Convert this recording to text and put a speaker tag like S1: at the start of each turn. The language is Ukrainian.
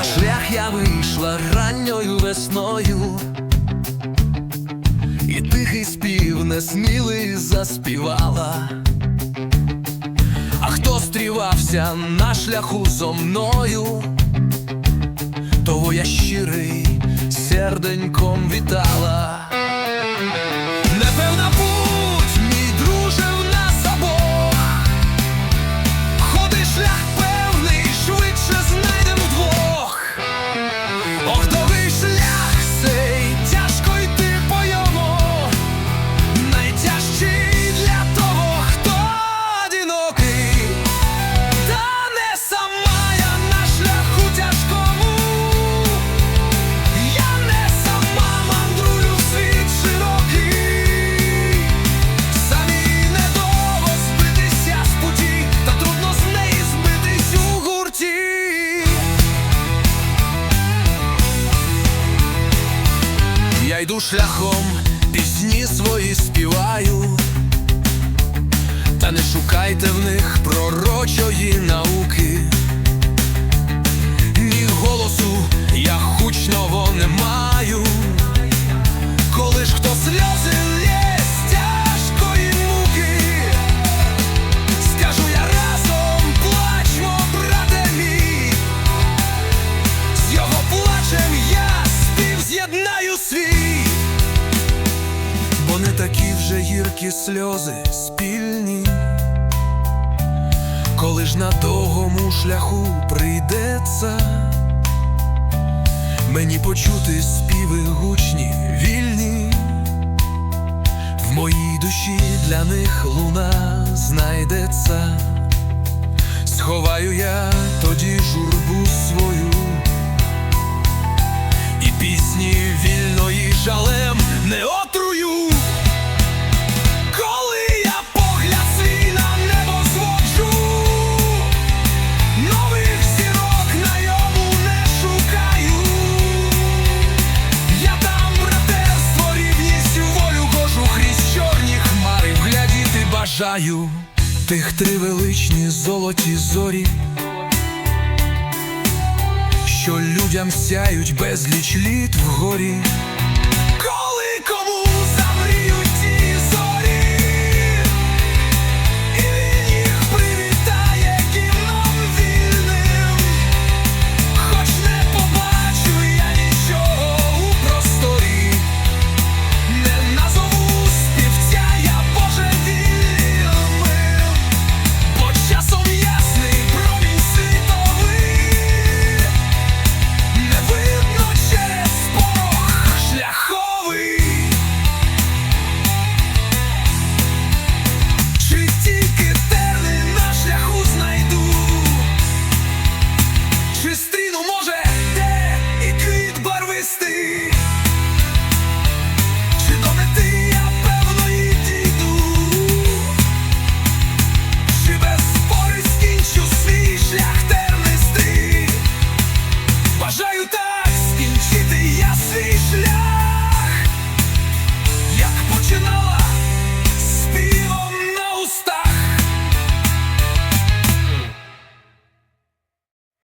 S1: На шлях я вийшла ранньою весною, і тихий спів несмілий заспівала. А хто стрівався на шляху зо мною, того я щирий серденьком вітала. Шляхом, пісні свої співаю, та не шукайте в них пророчої науки. Не такі вже гіркі сльози спільні. Коли ж на довгому шляху прийдеться мені почути співи гучні, вільні, в моїй душі для них луна знайдеться, сховаю я тоді журбу свою, і пісні вільної бажаю. Тих три величні золоті зорі, що людям сяють безліч літ вгорі.